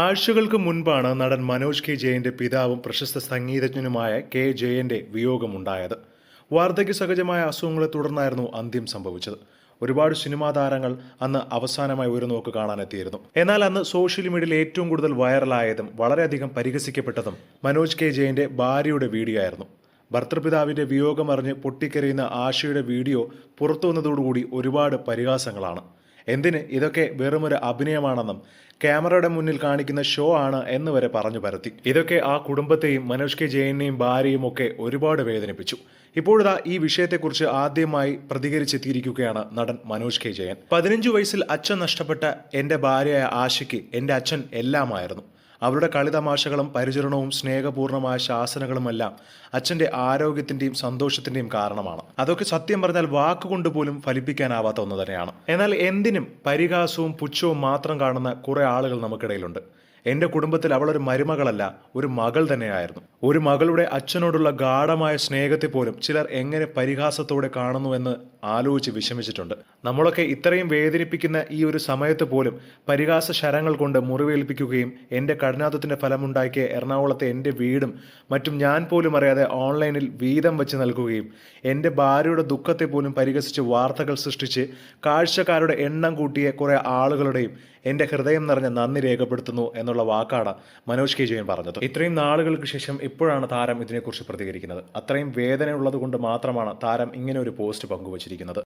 ആഴ്ചകൾക്ക് മുൻപാണ് നടൻ മനോജ് കെ ജയന്റെ പിതാവും പ്രശസ്ത സംഗീതജ്ഞനുമായ കെ ജയന്റെ വിയോഗമുണ്ടായത്. വാർദ്ധക്യ സഹജമായ അസുഖങ്ങളെ തുടർന്നായിരുന്നു അന്ത്യം സംഭവിച്ചത്. ഒരുപാട് സിനിമാ താരങ്ങൾ അന്ന് അവസാനമായി ഒരു നോക്ക് കാണാനെത്തിയിരുന്നു. എന്നാൽ അന്ന് സോഷ്യൽ മീഡിയയിൽ ഏറ്റവും കൂടുതൽ വൈറലായതും വളരെയധികം പരിഹസിക്കപ്പെട്ടതും മനോജ് കെ ജയന്റെ ഭാര്യയുടെ വീഡിയോ ആയിരുന്നു ഭർത്തൃപിതാവിന്റെ വിയോഗം അറിഞ്ഞ് പൊട്ടിക്കരയുന്ന ആശയുടെ വീഡിയോ പുറത്തു വന്നതോടുകൂടി ഒരുപാട് പരിഹാസങ്ങളാണ്. എന്തിന് ഇതൊക്കെ വെറുമൊരു അഭിനയമാണെന്നും ക്യാമറയുടെ മുന്നിൽ കാണിക്കുന്ന ഷോ ആണ് എന്ന് വരെ പറഞ്ഞു പരത്തി. ഇതൊക്കെ ആ കുടുംബത്തെയും മനോജ് കെ ജയനെയും ഭാര്യയും ഒക്കെ ഒരുപാട് വേദനിപ്പിച്ചു. ഇപ്പോഴിതാ ഈ വിഷയത്തെക്കുറിച്ച് ആദ്യമായി പ്രതികരിച്ചെത്തിയിരിക്കുകയാണ് നടൻ മനോജ് കെ ജയൻ. പതിനഞ്ചു വയസ്സിൽ അച്ഛൻ നഷ്ടപ്പെട്ട എന്റെ ഭാര്യയായ ആശയ്ക്ക് എന്റെ അച്ഛൻ എല്ലാമായിരുന്നു. അവരുടെ കളിതമാശകളും പരിചരണവും സ്നേഹപൂർണമായ ശാസനകളുമെല്ലാം അച്ഛന്റെ ആരോഗ്യത്തിന്റെയും സന്തോഷത്തിന്റെയും കാരണമാണ്. അതൊക്കെ സത്യം പറഞ്ഞാൽ വാക്കുകൊണ്ട് പോലും ഫലിപ്പിക്കാനാവാത്ത ഒന്ന് തന്നെയാണ്. എന്നാൽ എന്തിനും പരിഹാസവും പുച്ഛവും മാത്രം കാണുന്ന കുറേ ആളുകൾ നമുക്കിടയിലുണ്ട്. എന്റെ കുടുംബത്തിൽ അവളൊരു മരുമകളല്ല ഒരു മകൾ തന്നെയായിരുന്നു. ഒരു മകളുടെ അച്ഛനോടുള്ള ഗാഠമായ സ്നേഹത്തെ പോലും ചിലർ എങ്ങനെ പരിഹാസത്തോടെ കാണുന്നുവെന്ന് ആലോചിച്ച് വിഷമിച്ചിട്ടുണ്ട്. നമ്മളൊക്കെ ഇത്രയും വേദനിപ്പിക്കുന്ന ഈ ഒരു സമയത്ത് പോലും പരിഹാസ ശരങ്ങൾ കൊണ്ട് മുറിവേൽപ്പിക്കുകയും എന്റെ കഠിനാഥത്തിന്റെ ഫലമുണ്ടാക്കിയ എറണാകുളത്തെ എന്റെ വീടും മറ്റും ഞാൻ പോലും അറിയാതെ ഓൺലൈനിൽ വീതം വെച്ച് നൽകുകയും എന്റെ ഭാര്യയുടെ ദുഃഖത്തെ പോലും പരിഹസിച്ച് വാർത്തകൾ സൃഷ്ടിച്ച് കാഴ്ചക്കാരുടെ എണ്ണം കൂട്ടിയ കുറേ ആളുകളുടെയും എന്റെ ഹൃദയം നിറഞ്ഞ നന്ദി രേഖപ്പെടുത്തുന്നു എന്നുള്ള വാക്കാണ് മനോജ് കെ ജയൻ പറഞ്ഞത്. ഇത്രയും നാളുകൾക്ക് ശേഷം ഇപ്പോഴാണ് താരം ഇതിനെക്കുറിച്ച് പ്രതികരിക്കുന്നത്. അത്രയും വേദനയുള്ളതുകൊണ്ട് കൊണ്ട് മാത്രമാണ് താരം ഇങ്ങനെ ഒരു പോസ്റ്റ് പങ്കുവച്ചിരിക്കുന്നത്.